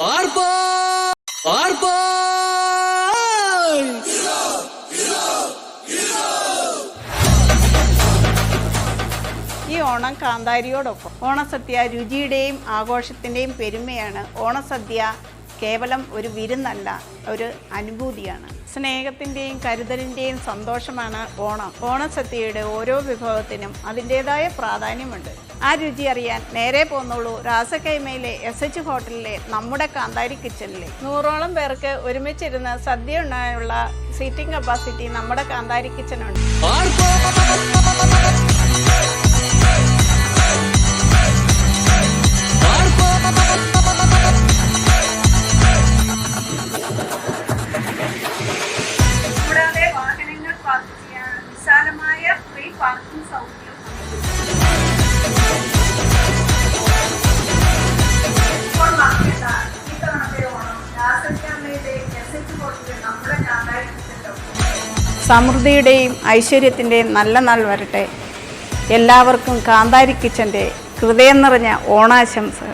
ഈ ഓണം കാന്താരിയോടൊപ്പം ഓണസദ്യ രുചിയുടെയും ആഘോഷത്തിന്റെയും പെരുമയാണ്. ഓണസദ്യ കേവലം ഒരു വിരുന്നല്ല ഒരു അനുഭൂതിയാണ്. സ്നേഹത്തിന്റെയും കരുതലിന്റെയും സന്തോഷമാണ് ഓണം. ഓണസദ്യയുടെ ഓരോ വിഭവത്തിനും അതിന്റേതായ പ്രാധാന്യമുണ്ട്. ആ രുചി അറിയാൻ നേരെ പോന്നോളൂ രാസക്കൈമയിലെ എസ് എച്ച് ഹോട്ടലിലെ നമ്മുടെ കാന്താരി കിച്ചണിലെ. നൂറോളം പേർക്ക് ഒരുമിച്ചിരുന്ന് സദ്യ ഉണ്ടായുള്ള സീറ്റിംഗ് കപ്പാസിറ്റി നമ്മുടെ കാന്താരി കിച്ചണുണ്ട് കൂടാതെ വാഹനങ്ങൾ പാർക്ക് ചെയ്യാൻ വിശാലമായ ഫ്രീ പാർക്കിംഗ് സൗകര്യം സമൃദ്ധിയുടെയും ഐശ്വര്യത്തിന്റെയും നല്ല നാൾ വരട്ടെ. എല്ലാവർക്കും കാന്താരി കിച്ചന്റെ ഹൃദയം നിറഞ്ഞ ഓണാശംസകൾ